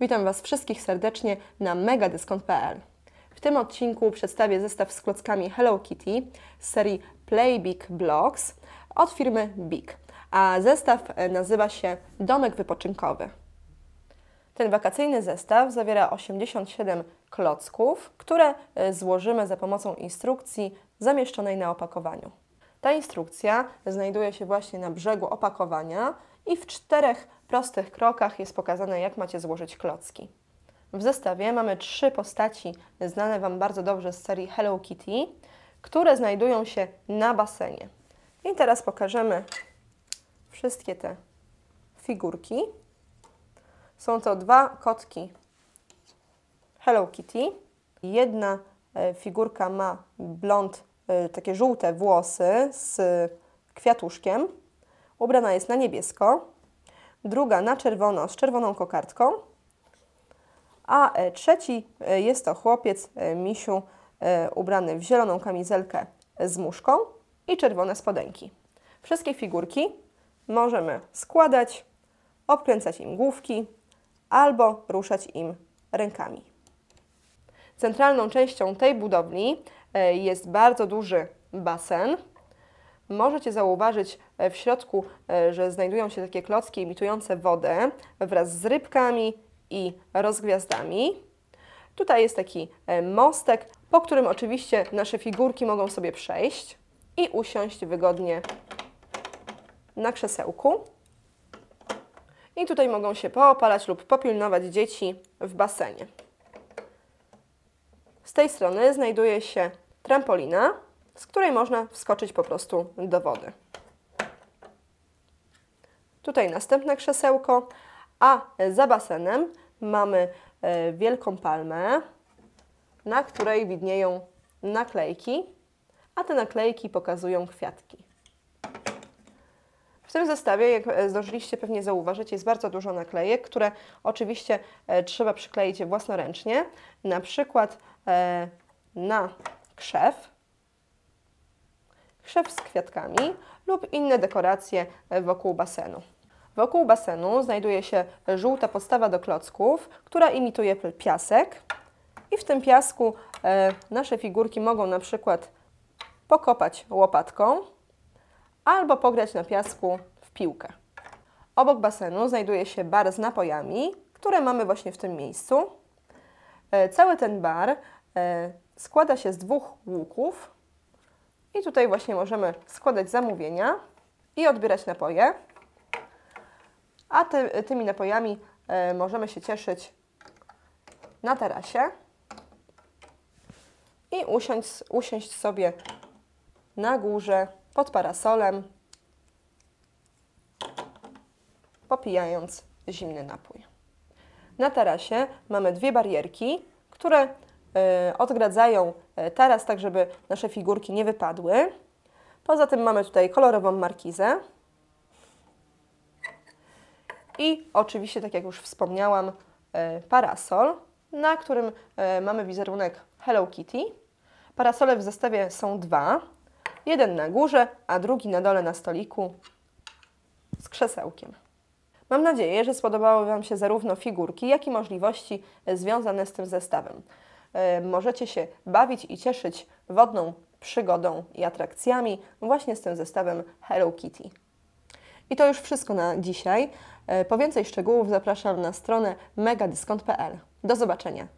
Witam Was wszystkich serdecznie na megadyskont.pl. W tym odcinku przedstawię zestaw z klockami Hello Kitty z serii Play Big Blocks od firmy Big, a zestaw nazywa się Domek Wypoczynkowy. Ten wakacyjny zestaw zawiera 87 klocków, które złożymy za pomocą instrukcji zamieszczonej na opakowaniu. Ta instrukcja znajduje się właśnie na brzegu opakowania i w czterech prostych krokach jest pokazane, jak macie złożyć klocki. W zestawie mamy trzy postaci znane Wam bardzo dobrze z serii Hello Kitty, które znajdują się na basenie. I teraz pokażemy wszystkie te figurki. Są to dwa kotki Hello Kitty. Jedna e, figurka ma blond, takie żółte włosy z kwiatuszkiem. Ubrana jest na niebiesko druga na czerwono z czerwoną kokardką, a e, trzeci e, jest to chłopiec e, misiu ubrany w zieloną kamizelkę z muszką i czerwone spodenki. Wszystkie figurki możemy składać, obkręcać im główki albo ruszać im rękami. Centralną częścią tej budowli jest bardzo duży basen, możecie zauważyć e, w środku, e, że znajdują się takie klocki imitujące wodę wraz z rybkami i rozgwiazdami. Tutaj jest taki e, mostek, po którym oczywiście nasze figurki mogą sobie przejść i usiąść wygodnie na krzesełku. I tutaj mogą się poopalać lub popilnować dzieci w basenie. Z tej strony znajduje się trampolina, z której można wskoczyć po prostu do wody. Tutaj następne krzesełko, a za basenem mamy e, wielką palmę, na której widnieją naklejki, a te naklejki pokazują kwiatki. W tym zestawie, jak e, zdążyliście pewnie zauważyć, jest bardzo dużo naklejek, które oczywiście e, trzeba przykleić własnoręcznie, na przykład na krzew, krzew z kwiatkami lub inne dekoracje wokół basenu. Wokół basenu znajduje się żółta podstawa do klocków, która imituje piasek. I w tym piasku e, nasze figurki mogą na przykład pokopać łopatką albo pograć na piasku w piłkę. Obok basenu znajduje się bar z napojami, które mamy właśnie w tym miejscu. E, cały ten bar e, składa się z dwóch łuków, i tutaj właśnie możemy składać zamówienia i odbierać napoje. A ty, tymi napojami e, możemy się cieszyć na tarasie i usiąść, usiąść sobie na górze pod parasolem, popijając zimny napój. Na tarasie mamy dwie barierki, które E, odgradzają e, taras tak, żeby nasze figurki nie wypadły. Poza tym mamy tutaj kolorową markizę. I oczywiście, tak jak już wspomniałam, e, parasol, na którym mamy wizerunek Hello Kitty. Parasole w zestawie są dwa. Jeden na górze, a drugi na dole na stoliku z krzesełkiem. Mam nadzieję, że spodobały Wam się zarówno figurki, jak i możliwości związane z tym zestawem. E, możecie się bawić i cieszyć wodną przygodą i atrakcjami właśnie z tym zestawem Hello Kitty. I to już wszystko na dzisiaj. E, po więcej szczegółów zapraszam na stronę megadyskont.pl. Do zobaczenia.